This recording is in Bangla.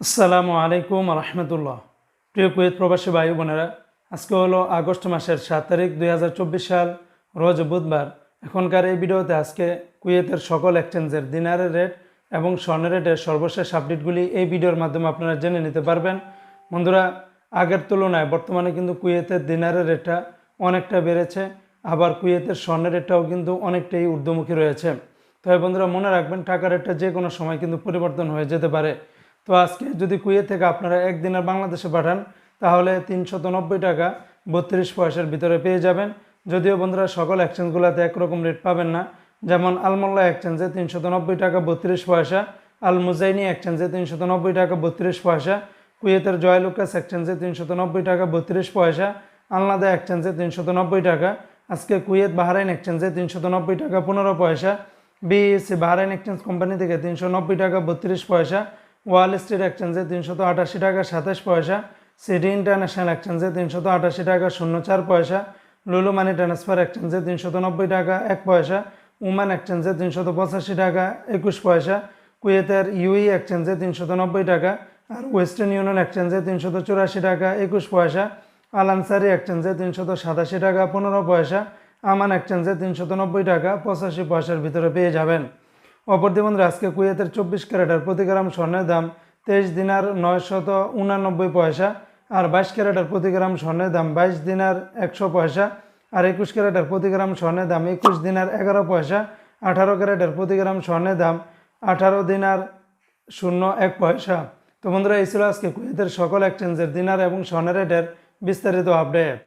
আসসালামু আলাইকুম রহমতুল্লাহ প্রিয় কুয়েত প্রবাসী ভাই বোনেরা, আজকে হলো আগস্ট মাসের সাত তারিখ দুই হাজার চব্বিশ সাল, রোজ বুধবার। এখনকার এই ভিডিওতে আজকে কুয়েতের সকল এক্সচেঞ্জের দিনারের রেট এবং স্বর্ণের রেটের সর্বশেষ আপডেটগুলি এই ভিডিওর মাধ্যমে আপনারা জেনে নিতে পারবেন। বন্ধুরা, আগের তুলনায় বর্তমানে কিন্তু কুয়েতের দিনারের রেটটা অনেকটা বেড়েছে, আবার কুয়েতের স্বর্ণের রেটটাও কিন্তু অনেকটাই ঊর্ধ্বমুখী রয়েছে। তবে বন্ধুরা, মনে রাখবেন, টাকার রেটটা যে কোনো সময় কিন্তু পরিবর্তন হয়ে যেতে পারে। তো আজকে যদি কুয়েত থেকে আপনারা একদিনের বাংলাদেশে পাঠান, তাহলে তিনশত নব্বই টাকা বত্রিশ পয়সার ভিতরে পেয়ে যাবেন। যদিও বন্ধুরা, সকল এক্সচেঞ্জগুলোতে একরকম রেট পাবেন না। যেমন আলমোল্লা এক্সচেঞ্জে তিনশত নব্বই টাকা বত্রিশ পয়সা আল মুজাইনি এক্সচেঞ্জে তিনশত নব্বই টাকা বত্রিশ পয়সা, কুয়েতের জয়লুকাস এক্সচেঞ্জে তিনশত নব্বই টাকা বত্রিশ পয়সা, আলনাদা এক্সচেঞ্জে তিনশত নব্বই টাকা, আজকে কুয়েত বাহরাইন এক্সচেঞ্জে তিনশত নব্বই টাকা পনেরো পয়সা, বিএসসি বাহরাইন এক্সচেঞ্জ কোম্পানি থেকে তিনশো নব্বই টাকা বত্রিশ পয়সা ওয়াল স্ট্রিট এক্সচেঞ্জে তিনশত আটাশি টাকা, সাতাশ পয়সা। সিটি ইন্টারন্যাশনাল এক্সচেঞ্জে তিনশত আটাশি টাকা শূন্য চার পয়সা। লুলু মানি ট্রান্সফার এক্সচেঞ্জে তিনশত নব্বই টাকা, এক পয়সা। উমান এক্সচেঞ্জে তিনশত পঁচাশি টাকা, একুশ পয়সা। কুয়েতের ইউই এক্সচেঞ্জে তিনশত নব্বই টাকা আর ওয়েস্টার্ন ইউনিয়ন এক্সচেঞ্জে তিনশত চুরাশি টাকা, একুশ পয়সা। আল আনসারি এক্সচেঞ্জে তিনশত সাতাশি টাকা, পনেরো পয়সা। আমান এক্সচেঞ্জে তিনশত নব্বই টাকা, পঁচাশি পয়সার ভিতরে পেয়ে যাবেন। অপরদি বন্ধুরা, আজকে কুয়েতের চব্বিশ ক্যারেটের প্রতি গ্রাম স্বর্ণের দাম তেইশ দিনার নয়শত উনানব্বই পয়সা, আর বাইশ ক্যারেটের প্রতি গ্রাম স্বর্ণের দাম বাইশ দিনার একশো পয়সা, আর একুশ ক্যারেটের প্রতি গ্রাম স্বর্ণের দাম একুশ দিনার এগারো পয়সা, আঠারো ক্যারেটের প্রতি গ্রাম স্বর্ণের দাম আঠারো দিনার শূন্য এক পয়সা। তো বন্ধুরা, এই ছিল আজকে কুয়েতের সকল এক্সচেঞ্জের দিনার এবং স্বর্ণের রেটের বিস্তারিত আপডেট